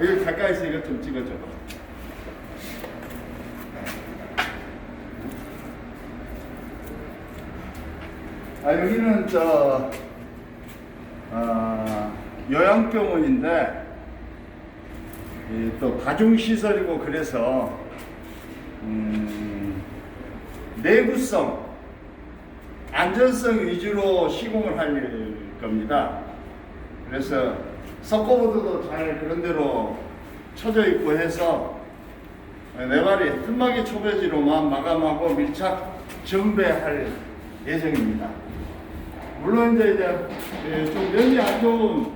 여기 가까이서 이것 좀 찍어줘. 아 여기는 저 아, 요양병원인데 이또 가중시설이고 그래서 음, 내구성, 안전성 위주로 시공을 할 겁니다. 그래서 석고보드도 잘 그런 대로 쳐져 있고 해서 네 발이 뜸막이 초배지로만 마감하고 밀착 정배할 예정입니다. 물론 이제 이제 예, 좀 면이 안 좋은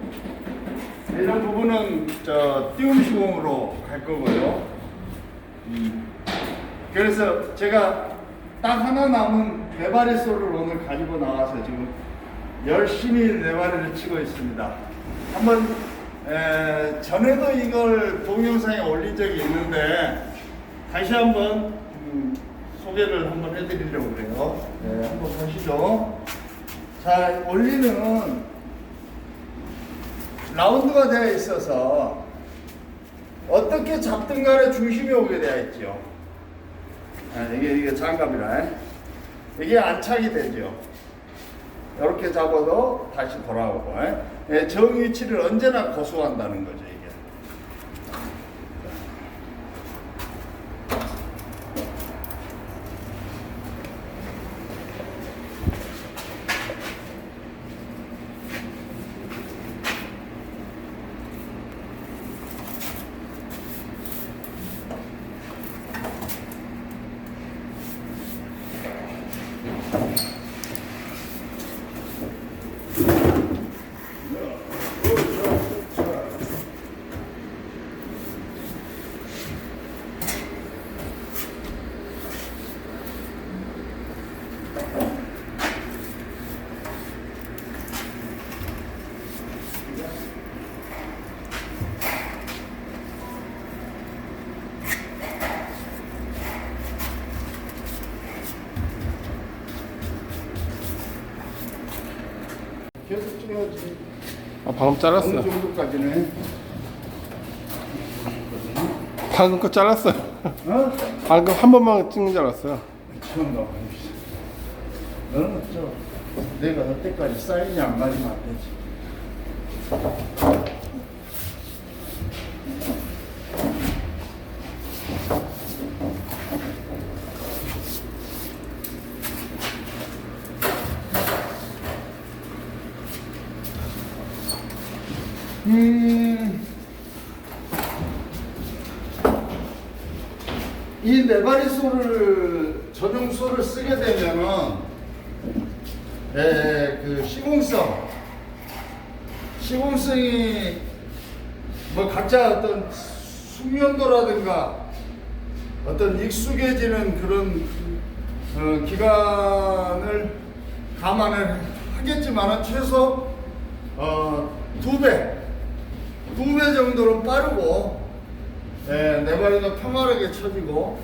이런 부분은 저 띄움 시공으로 갈 거고요. 음. 그래서 제가 딱 하나 남은 네바리 솔을 오늘 가지고 나와서 지금 열심히 네바리를 치고 있습니다. 한번 에, 전에도 이걸 동영상에 올린 적이 있는데 다시 한번 음, 소개를 한번 해드리려고 그래요. 네, 한번 보시죠. 자, 올리는 라운드가 되어 있어서 어떻게 잡든 간에 중심이 오게 되어 있죠. 아, 이게, 이게 장갑이라. 이게 안착이 되죠. 이렇게 잡아도 다시 돌아오고. 예, 정 위치를 언제나 고수한다는 거죠, 이게. 계속 찍어야지. 아, 방금 잘랐어. 정도까지는. 방금 거 잘랐어요. 어? 방금 한 번만 찍는 줄 알았어요. 처음 나와. 너는 저 내가 그때까지 사인이 안 맞으면 안 되지. 음. 이 네바리 소를 전용 소를 쓰게 되면은 에, 그 시공성 시공성이 뭐 각자 어떤 숙련도라든가 어떤 익숙해지는 그런 어, 기간을 감안을 하겠지만은 최소 어, 두 배, 두배 정도는 빠르고 예, 내 발에도 평화롭게 쳐지고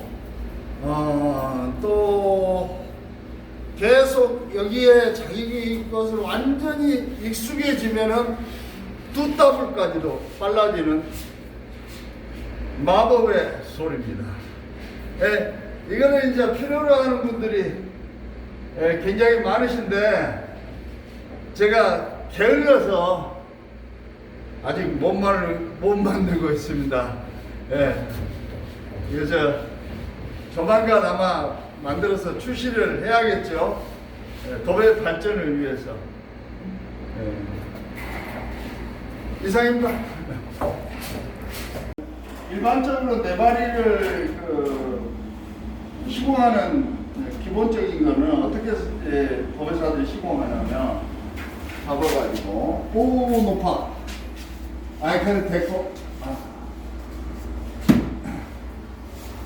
어, 또 계속 여기에 자기 것을 완전히 익숙해지면은 두 더블까지도 빨라지는 마법의 소리입니다. 예, 이거는 이제 필요로 하는 분들이 예, 굉장히 많으신데 제가 게을러서 아직 못, 만, 못 만들고 있습니다. 예. 그래서 조만간 아마 만들어서 출시를 해야겠죠. 예, 도배 발전을 위해서. 예. 이상입니다. 일반적으로 네바리를 그 시공하는 기본적인 거는 어떻게 예, 도배사들이 시공하냐면 잡아가지고 오 높아 아이콘을 데리고. 아.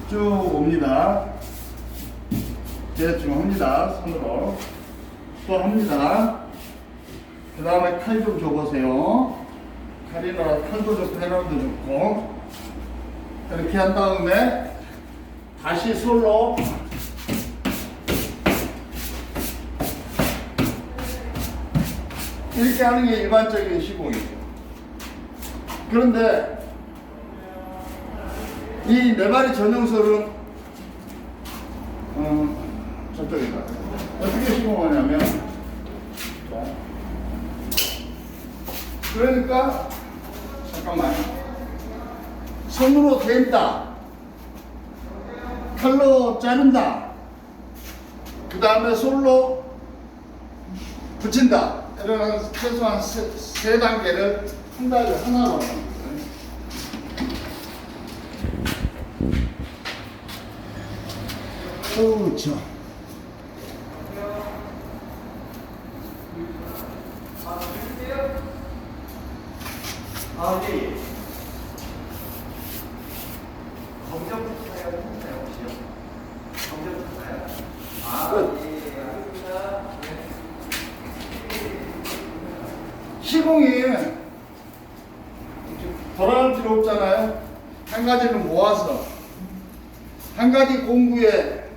쭉 옵니다. 대충 합니다. 손으로. 또 합니다. 그 다음에 칼 좀 줘보세요. 칼이나 칼도 좋고 해랑도 좋고. 이렇게 한 다음에 다시 솔로. 이렇게 하는 게 일반적인 시공이죠. 그런데 이네 마리 전용설은 어, 저쪽이다. 어떻게 시공하냐면 자, 그러니까 잠깐만. 손으로 댄다. 칼로 자른다. 그 다음에 솔로 붙인다 이런 최소한 세, 세 단계를 한 달에 하나로 하는 거예요. 그렇죠. 아, 예, 예. 검정부터 사요, 혹시요? 검정부터 사요? 아, 끝. 예, 예, 알겠습니다. 시공이 돌아갈 필요 없잖아요. 한 가지를 모아서 한 가지 공구에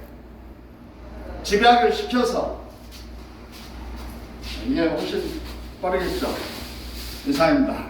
집약을 시켜서 이게 훨씬 빠르겠죠. 이상입니다.